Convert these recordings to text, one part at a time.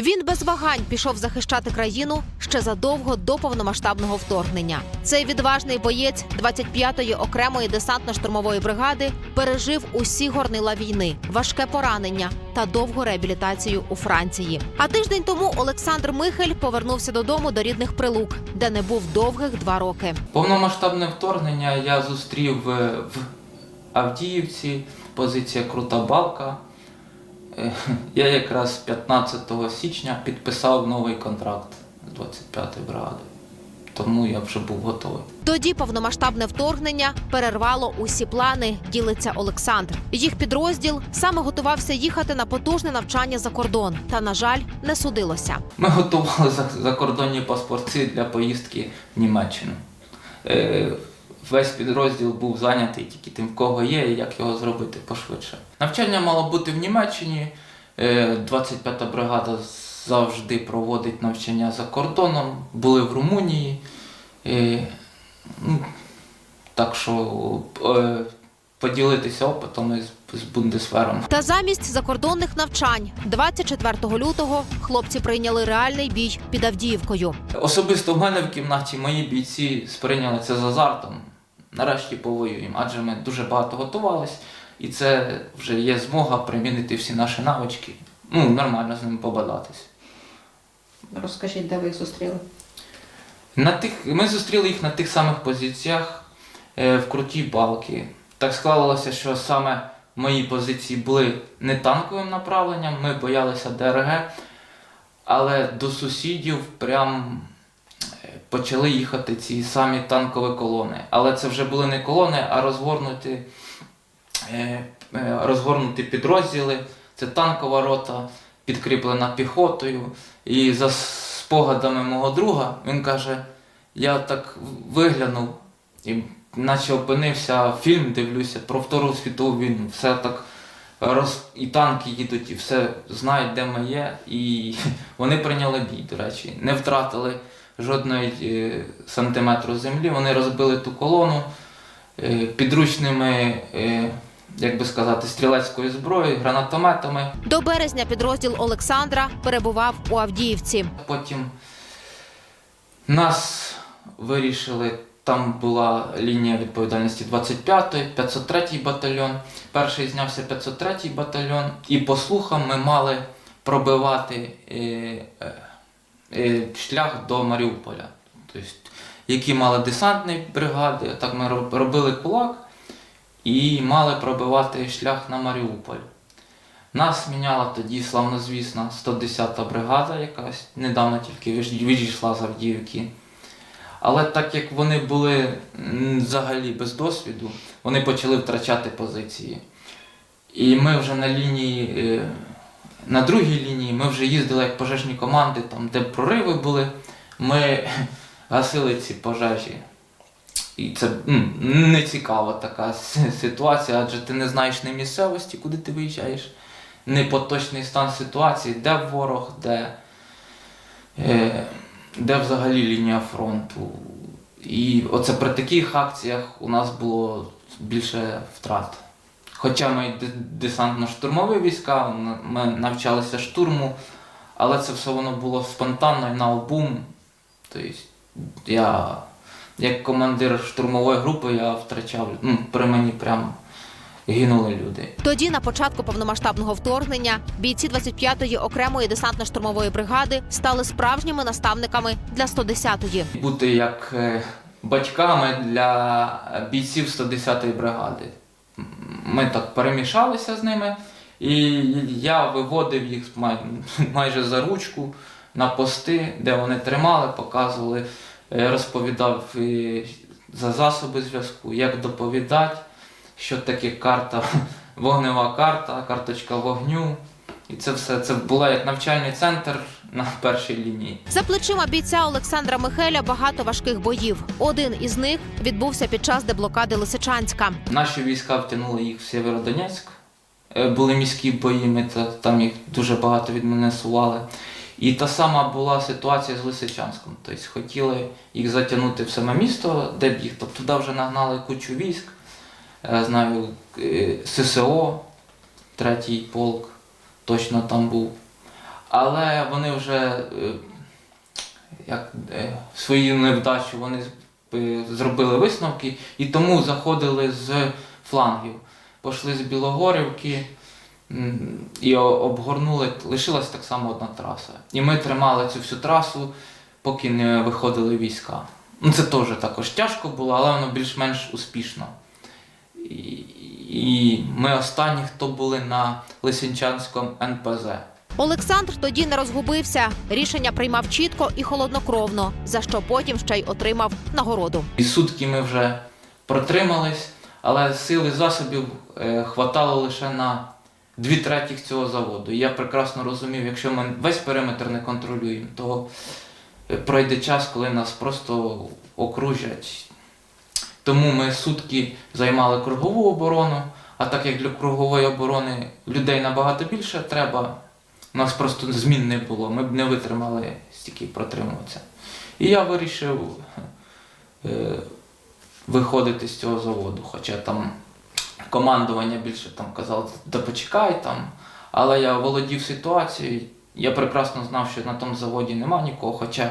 Він без вагань пішов захищати країну ще задовго до повномасштабного вторгнення. Цей відважний боєць 25-ї окремої десантно-штурмової бригади пережив усі горнила війни, важке поранення та довгу реабілітацію у Франції. А тиждень тому Олександр Михель повернувся додому до рідних прилук, де не був довгих два роки. Повномасштабне вторгнення я зустрів е, в Авдіївці, позиція Крута Балка. Е, Я якраз 15 січня підписав новий контракт з 25-ї бригади. Тому я вже був готовий. Тоді повномасштабне вторгнення перервало усі плани, ділиться Олександр. Їх підрозділ саме готувався їхати на потужне навчання за кордон, та на жаль, не судилося. Ми готували за- закордонні паспорти для поїздки в Німеччину. Е, Весь підрозділ був зайнятий тільки тим, в кого є, і як його зробити пошвидше. Навчання мало бути в Німеччині. Е, 25-та бригада завжди проводить навчання за кордоном. Були в Румунії. Е, ну, Так що е, поділитися опитом із, з Бундесвером. Та замість закордонних навчань 24 лютого хлопці прийняли реальний бій під Авдіївкою. Особисто в мене в кімнаті мої бійці сприйняли це з азартом. Нарешті повоюємо, адже ми дуже багато готувались, і це вже є змога примінити всі наші навички. Ну, нормально з ними побадатись. Розкажіть, де ви їх зустріли? На тих, ми зустріли їх на тих самих позиціях е, в крутій балки. Так склалося, що саме мої позиції були не танковим направленням, ми боялися ДРГ, але до сусідів прям почали їхати ці самі танкові колони. Але це вже були не колони, а розгорнуті, е, е, розгорнуті підрозділи. Це танкова рота, підкріплена піхотою. І за спогадами мого друга, він каже: я так виглянув і наче опинився фільм, дивлюся про Втору світову війну. Все так роз... і танки їдуть, і все знають, де ми є. І вони прийняли бій, до речі, не втратили жодної е, сантиметру землі. Вони розбили ту колону е, підручними, е, як би сказати, стрілецькою зброєю, гранатометами. До березня підрозділ Олександра перебував у Авдіївці. Потім нас вирішили, там була лінія відповідальності 25-й, 503-й батальйон. Перший знявся 503-й батальйон, і по слухам ми мали пробивати шлях до Маріуполя. Тобто, які мали десантні бригади, так ми робили кулак і мали пробивати шлях на Маріуполь. Нас міняла тоді славнозвісна 110-та бригада, якась недавно тільки відійшла з Авдіївки. Але так як вони були взагалі без досвіду, вони почали втрачати позиції. І ми вже на лінії, е, на другій лінії, ми вже їздили як пожежні команди, там, де прориви були, ми гасили ці пожежі. І це не цікава така ситуація, адже ти не знаєш ні місцевості, куди ти виїжджаєш, не поточний стан ситуації, де ворог, де, е, де взагалі лінія фронту. І оце при таких акціях у нас було більше втрат. Хоча ми десантно-штурмові війська, ми навчалися штурму, але це все воно було спонтанно і на обум. Тобто я як командир штурмової групи я втрачав, ну, при мені прям гинули люди. Тоді, на початку повномасштабного вторгнення, бійці 25-ї окремої десантно-штурмової бригади стали справжніми наставниками для 110-ї. Бути як е, батьками для бійців 110-ї бригади. Ми так перемішалися з ними, і я виводив їх май- майже за ручку на пости, де вони тримали, показували, е, розповідав за засоби зв'язку, як доповідати, що таке карта, вогнева карта, карточка вогню. І це все це була як навчальний центр на першій лінії. За плечима бійця Олександра Михеля багато важких боїв. Один із них відбувся під час деблокади Лисичанська. Наші війська втягнули їх в Сєвєродонецьк. Е, Були міські бої, ми та- там їх дуже багато від мене сували. І та сама була ситуація з Лисичанськом. Тобто хотіли їх затягнути в саме місто, де б їх. Тобто туди вже нагнали кучу військ. Е, Знаю, е, ССО, третій полк, точно там був. Але вони вже е, як, е, свою невдачу вони е, зробили висновки і тому заходили з флангів. Пішли з Білогорівки і обгорнули, лишилась так само одна траса. І ми тримали цю всю трасу, поки не виходили війська. Ну, це теж також тяжко було, але воно більш-менш успішно. І, ми останні, хто були на Лисенчанському НПЗ. Олександр тоді не розгубився. Рішення приймав чітко і холоднокровно, за що потім ще й отримав нагороду. І сутки ми вже протримались, але сили засобів е, хватало лише на дві третіх цього заводу. І я прекрасно розумів, якщо ми весь периметр не контролюємо, то е, пройде час, коли нас просто окружать. Тому ми сутки займали кругову оборону, а так як для кругової оборони людей набагато більше треба, у нас просто змін не було, ми б не витримали стільки протримуватися. І я вирішив е, виходити з цього заводу. Хоча там командування більше там казало, да почекай там. Але я володів ситуацією, я прекрасно знав, що на тому заводі нема нікого. Хоча,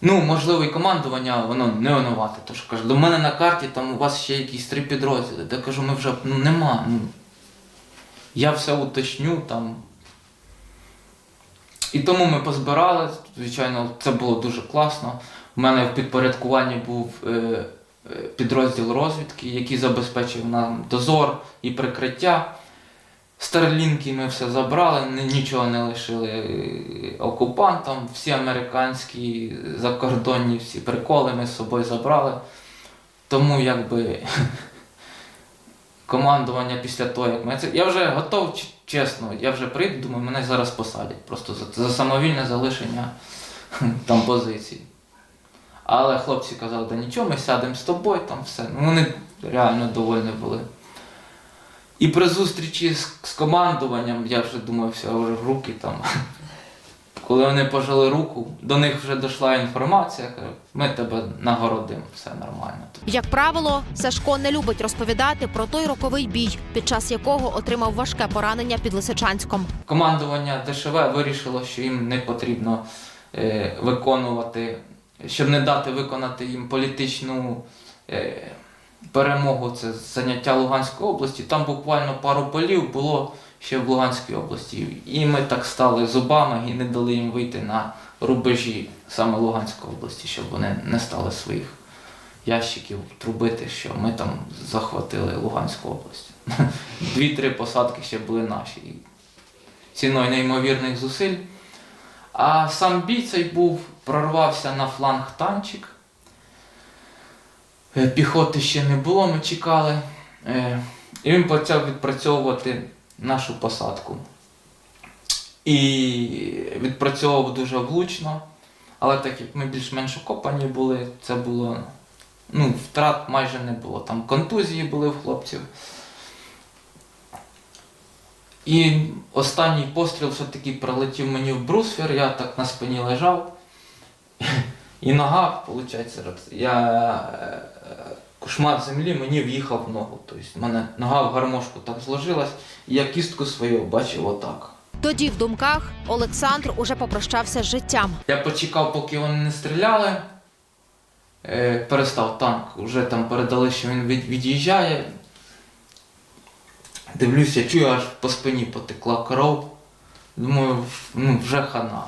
ну, можливо, і командування воно не винувате. Тож кажу, до мене на карті там у вас ще якісь три підрозділи. Де кажу, ми вже ну, нема. Ну, я все уточню там. І тому ми позбирали. Звичайно, це було дуже класно. У мене в підпорядкуванні був е, е, підрозділ розвідки, який забезпечив нам дозор і прикриття. Старлінки ми все забрали, нічого не лишили е, окупантам. Всі американські закордонні всі приколи ми з собою забрали. Тому якби командування після того, як ми це. Я вже готов, чесно, я вже прийду, думаю, мене зараз посадять. Просто за, за самовільне залишення там позицій. Але хлопці казали, да нічого, ми сядемо з тобою, там все. Ну, вони реально довольні були. І при зустрічі з, з командуванням, я вже думав, все, вже руки там. Коли вони пожали руку, до них вже дійшла інформація, каже, ми тебе нагородимо, все нормально. Як правило, Сашко не любить розповідати про той роковий бій, під час якого отримав важке поранення під Лисичанськом. Командування ДШВ вирішило, що їм не потрібно е, виконувати, щоб не дати виконати їм політичну е, перемогу, це заняття Луганської області. Там буквально пару полів було ще в Луганській області. І ми так стали зубами і не дали їм вийти на рубежі саме Луганської області, щоб вони не стали своїх ящиків трубити, що ми там захватили Луганську область. Дві-три посадки ще були наші. Ціною неймовірних зусиль. А сам бій цей був, прорвався на фланг танчик. Е, Піхоти ще не було, ми чекали. Е, І він почав відпрацьовувати нашу посадку. І відпрацьовував дуже влучно. Але так як ми більш-менш окопані були, це було. Ну, втрат майже не було. Там контузії були в хлопців. І останній постріл все-таки прилетів мені в брусфер, я так на спині лежав. І нога, виходить, я е, шмат землі мені в'їхав в ногу. Тобто мене нога в гармошку так зложилась, і я кістку свою бачив отак. Тоді в думках Олександр уже попрощався з життям. Я почекав, поки вони не стріляли. Е, перестав танк, вже там передали, що він від'їжджає. Дивлюся, чую, аж по спині потекла кров. Думаю, ну вже хана.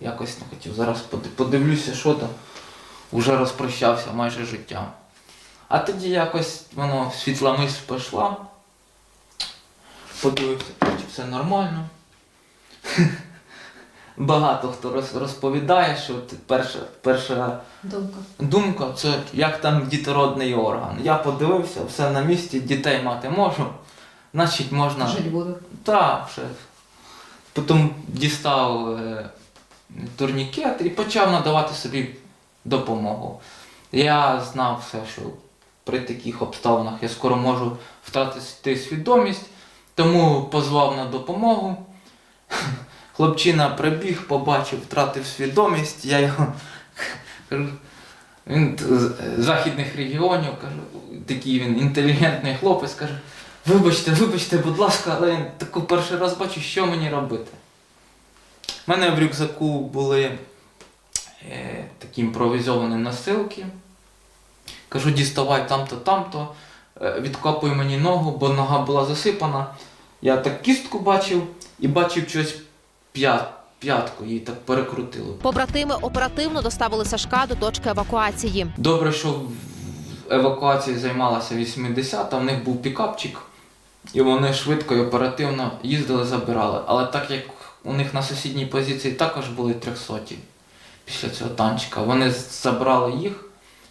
Якось не хотів. Зараз подивлюся, що там. Уже розпрощався майже життям. А тоді якось воно світла мисль пішла. Подивився, чи все нормально. Багато хто розповідає, що перша, перша Думка. думка це як там дітородний орган. Я подивився, все на місці, дітей мати можу, значить можна. Жить буду. Так, вже. Потім дістав е, турнікет і почав надавати собі допомогу. Я знав все, що при таких обставинах я скоро можу втратити свідомість, тому позвав на допомогу. Хлопчина прибіг, побачив, втратив свідомість, я його кажу, він з західних регіонів, кажу, такий він інтелігентний хлопець, каже, Вибачте, вибачте, будь ласка, але я таку перший раз бачу, що мені робити. У мене в рюкзаку були е, такі імпровізовані носилки. Кажу, діставай там-то, там-то. Е, відкопуй мені ногу, бо нога була засипана. Я так кістку бачив і бачив щось п'ят, п'ятку, її так перекрутило. Побратими оперативно доставили Сашка до точки евакуації. Добре, що в евакуації займалася 80-та, в них був пікапчик, і вони швидко і оперативно їздили, забирали. Але так як у них на сусідній позиції також були 300 після цього танчика, вони забрали їх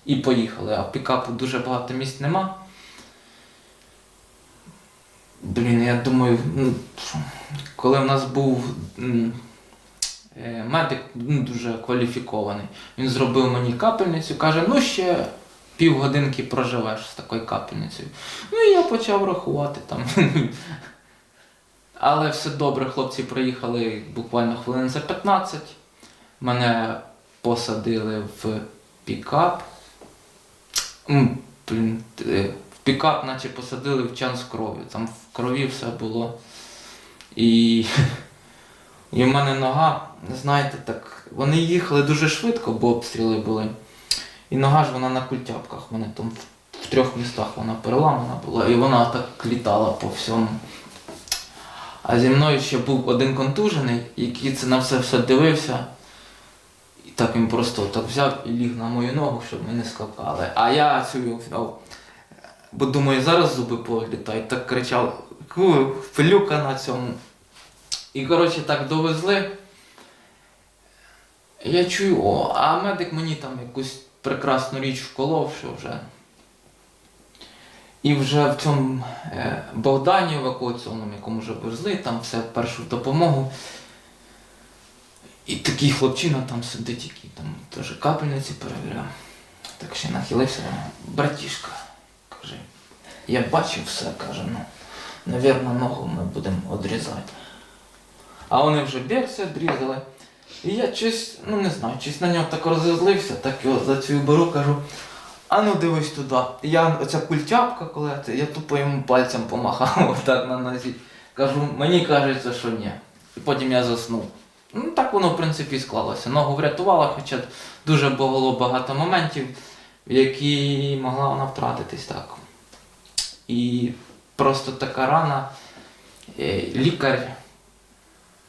і поїхали. А пікапу дуже багато місць нема. Блін, я думаю, ну, коли в нас був е, медик ну, дуже кваліфікований, він зробив мені капельницю, каже, ну ще півгодинки проживеш з такою капельницею. Ну і я почав рахувати там. Але все добре, хлопці приїхали буквально хвилин за 15. Мене посадили в пікап. Блін, е, в пікап, наче посадили в чан з кров'ю. Там в крові все було. І, і в мене нога, знаєте, так. Вони їхали дуже швидко, бо обстріли були. І нога ж вона на культяпках. Мене там в, в трьох містах вона переламана була, і вона так літала по всьому. А зі мною ще був один контужений, який це на все все дивився. Так він просто так взяв і ліг на мою ногу, щоб ми не скакали. А я цю взяв. Бо думаю, зараз зуби політають, так кричав, «Ку, пилюка на цьому. І коротше так довезли. Я чую, о, а медик мені там якусь прекрасну річ вколов, що вже. І вже в цьому е, Богдані евакуаційному, якому вже везли, там все першу допомогу. І такий хлопчина там сидить, який там теж капельниці перевіряв. Так ще нахилився, братішка, каже, я бачив все, каже, ну, навірно, ногу ми будемо відрізати. А вони вже берці відрізали. І я щось, ну не знаю, щось на нього так розозлився, так його за цю беру, кажу, а ну дивись туди. Я оця культяпка, коли це, я тупо йому пальцем помахав отак на нозі. Кажу, мені кажеться, що ні. І потім я заснув. Ну так воно, в принципі, склалося. Ногу врятувала, хоча дуже було багато моментів, які могла вона втратитись так. І просто така рана. Е, Лікар,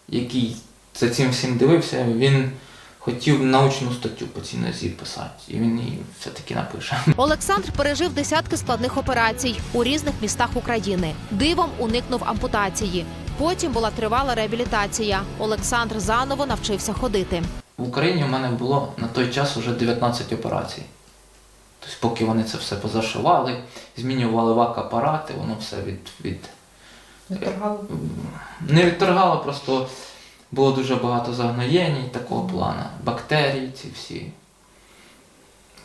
який за цим всім дивився, він хотів научну статтю по цій нозі писати. І він її все-таки напише. Олександр пережив десятки складних операцій у різних містах України. Дивом уникнув ампутації. Потім була тривала реабілітація. Олександр заново навчився ходити. В Україні в мене було на той час вже 19 операцій. Тобто, поки вони це все позашивали, змінювали вак-апарати, воно все від, від Відторгали? не відторгало, просто було дуже багато загноєнь такого плану, бактерій ці всі.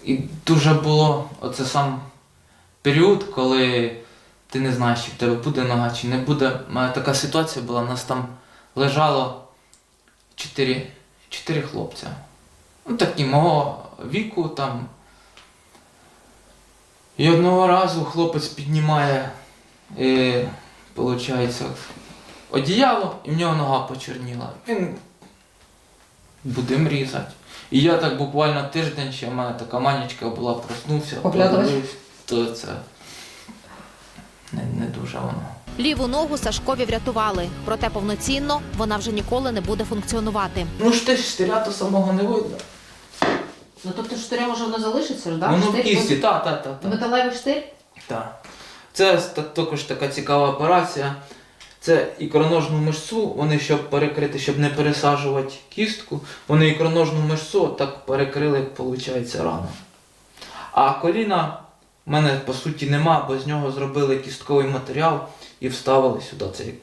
І дуже було оце сам період, коли ти не знаєш, чи в тебе буде нога, чи не буде. У мене така ситуація була, у нас там лежало чотири, хлопця. Ну, такі мого віку там. І одного разу хлопець піднімає, е, виходить, одіяло, і в нього нога почерніла. Він будемо різати. І я так буквально тиждень ще в мене така манічка була, проснувся, подивився, то це не, не дуже воно. Ліву ногу Сашкові врятували, проте повноцінно вона вже ніколи не буде функціонувати. Ну ж ти ж штиря самого не видно. Ну тобто штиря може воно залишиться так? Воно в кісті, так, так, так. так. Металевий штир? Так. Це також така цікава операція. Це ікроножну мишцю, вони щоб перекрити, щоб не пересаджувати кістку, вони ікроножну мишцю так перекрили, виходить, рану. А коліна в мене по суті нема, бо з нього зробили кістковий матеріал і вставили сюди цей.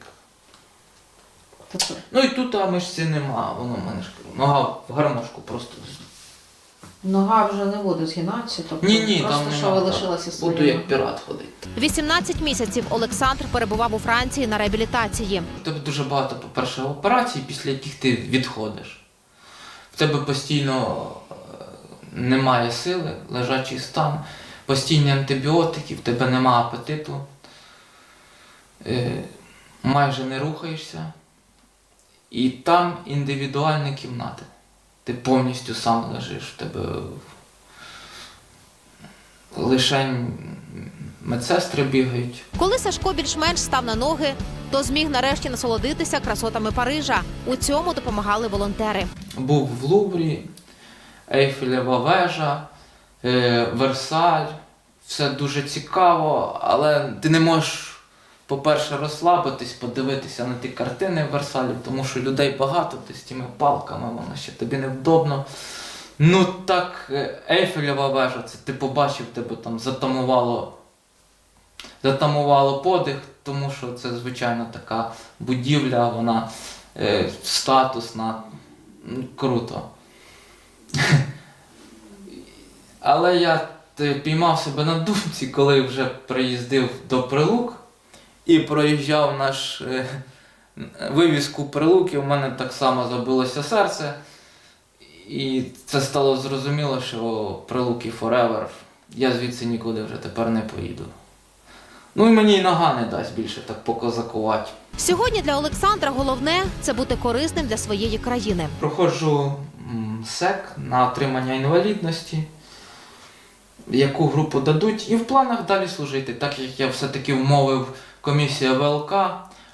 Тобто Ну і тут а мишці нема, воно в мене ж нога в гармошку просто. нога вже не буде згинатися, тобто Ні, ні, просто там що нема. лишилася Буду своєю. як пірат ходити. 18 місяців Олександр перебував у Франції на реабілітації. У тебе дуже багато, по-перше, операцій, після яких ти відходиш. В тебе постійно е, немає сили, лежачий стан, постійні антибіотики, в тебе нема апетиту, е, майже не рухаєшся. І там індивідуальні кімнати. Ти повністю сам лежиш, в тебе лише медсестри бігають. Коли Сашко більш-менш став на ноги, то зміг нарешті насолодитися красотами Парижа. У цьому допомагали волонтери. Був в Луврі, Ейфелєва вежа, Версаль. Все дуже цікаво, але ти не можеш, по-перше, розслабитись, подивитися на ті картини в Версалі, тому що людей багато, ти з тими палками, воно ще тобі невдобно. Ну так, е, Ейфелєва вежа, це ти побачив, тебе там затамувало, затамувало подих, тому що це звичайно така будівля, вона е, статусна, круто. Але я піймав себе на думці, коли вже приїздив до Прилук і проїжджав наш е, вивізку Прилуки, у мене так само забилося серце. І це стало зрозуміло, що Прилуки Forever. Я звідси нікуди вже тепер не поїду. Ну і мені й нога не дасть більше так покозакувати. Сьогодні для Олександра головне це бути корисним для своєї країни. Проходжу м, СЕК на отримання інвалідності, яку групу дадуть, і в планах далі служити, так як я все-таки вмовив комісія ВЛК,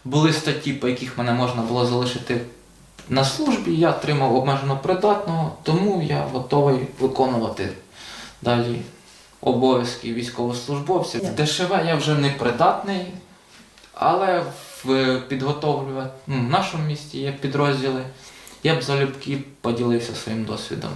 були статті, по яких мене можна було залишити на службі, я отримав обмежено придатного, тому я готовий виконувати далі обов'язки військовослужбовця. В ДШВ я вже не придатний, але в підготовлювати ну, в нашому місті є підрозділи. Я б залюбки поділився своїм досвідом.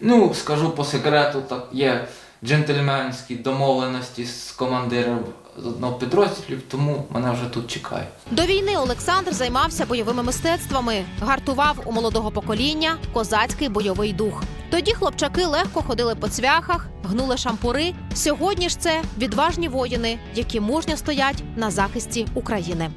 Ну, скажу по секрету, так є джентльменські домовленості з командиром з одного підрозділів, тому мене вже тут чекають. До війни Олександр займався бойовими мистецтвами, гартував у молодого покоління козацький бойовий дух. Тоді хлопчаки легко ходили по цвяхах, гнули шампури. Сьогодні ж це відважні воїни, які мужньо стоять на захисті України.